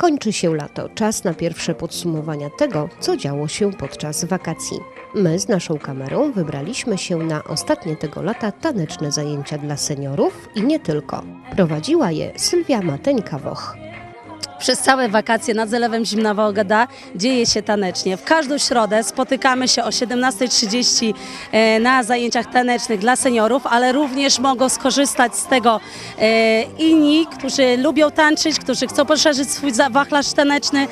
Kończy się lato, czas na pierwsze podsumowania tego, co działo się podczas wakacji. My z naszą kamerą wybraliśmy się na ostatnie tego lata taneczne zajęcia dla seniorów i nie tylko. Prowadziła je Sylwia Mateńka-Woch. Przez całe wakacje nad zalewem Zimna Woda dzieje się tanecznie. W każdą środę spotykamy się o 17.30 e, na zajęciach tanecznych dla seniorów, ale również mogą skorzystać z tego e, inni, którzy lubią tańczyć, którzy chcą poszerzyć swój wachlarz taneczny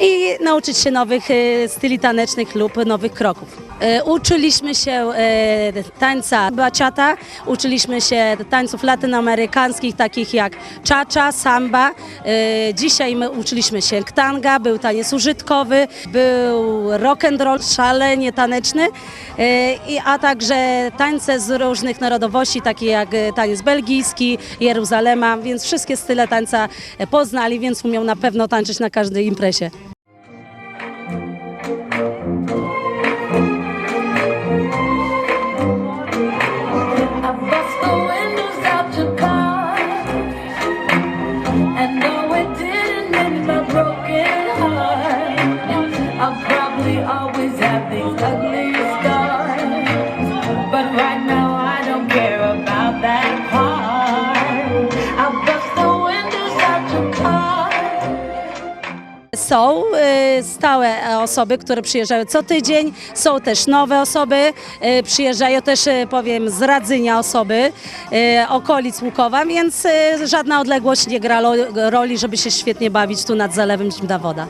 i nauczyć się nowych e, styli tanecznych lub nowych kroków. E, Uczyliśmy się e, tańca baciata, uczyliśmy się tańców latynoamerykańskich, takich jak cha-cha, samba. E, Dzisiaj my uczyliśmy się tanga, był taniec użytkowy, był rock and roll szalenie taneczny, a także tańce z różnych narodowości, takie jak taniec belgijski, Jeruzalema, więc wszystkie style tańca poznali, więc umią na pewno tańczyć na każdej imprezie. It didn't mend my broken heart, I'll probably always have these ugly scars. But right now Są y, stałe osoby, które przyjeżdżają co tydzień, są też nowe osoby, y, przyjeżdżają też, y, powiem, z Radzynia osoby, okolic Łukowa, więc żadna odległość nie gra roli, żeby się świetnie bawić tu nad zalewem Zimna Woda.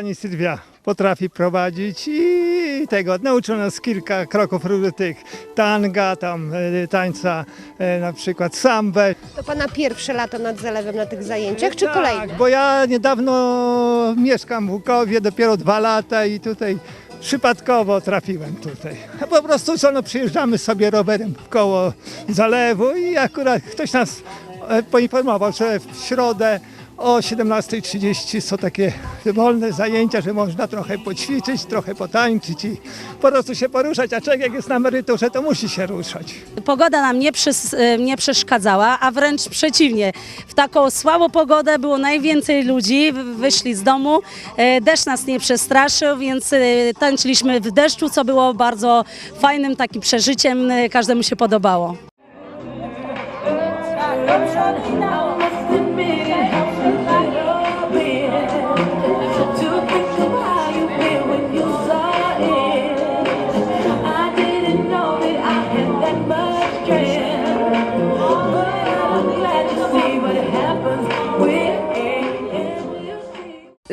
Pani Sylwia potrafi prowadzić i tego, nauczyła nas kilka kroków tych tanga, tam e, tańca, e, na przykład sambę. To Pana pierwsze lato nad zalewem na tych zajęciach, czy tak, kolejne? bo ja niedawno mieszkam w Łukowie, dopiero dwa lata i tutaj przypadkowo trafiłem tutaj. Po prostu co, no przyjeżdżamy sobie rowerem w koło zalewu i akurat ktoś nas e, poinformował, że w środę o 17.30 są takie wolne zajęcia, że można trochę poćwiczyć, trochę potańczyć i po prostu się poruszać, a człowiek jak jest na emeryturze, to musi się ruszać. Pogoda nam nie, przys- e, nie przeszkadzała, a wręcz przeciwnie. W taką słabą pogodę było najwięcej ludzi, wy- wyszli z domu, e, deszcz nas nie przestraszył, więc e, tańczyliśmy w deszczu, co było bardzo fajnym takim przeżyciem, każdemu się podobało.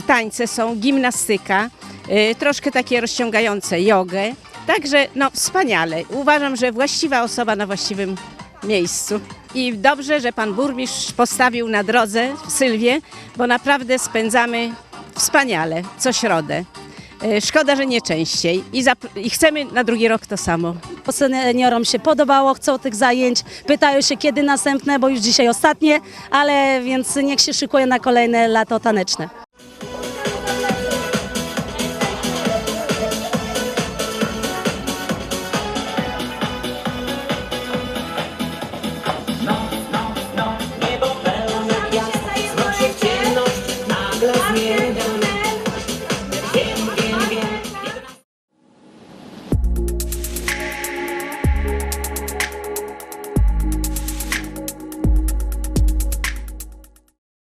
Tańce są, gimnastyka, y, troszkę takie rozciągające jogę. Także no wspaniale. Uważam, że właściwa osoba na właściwym miejscu. I dobrze, że pan burmistrz postawił na drodze Sylwię, bo naprawdę spędzamy wspaniale co środę. Y, Szkoda, że nie częściej i, i chcemy na drugi rok to samo. Seniorom się podobało, chcą tych zajęć, pytają się kiedy następne, bo już dzisiaj ostatnie, ale więc niech się szykuje na kolejne lato taneczne.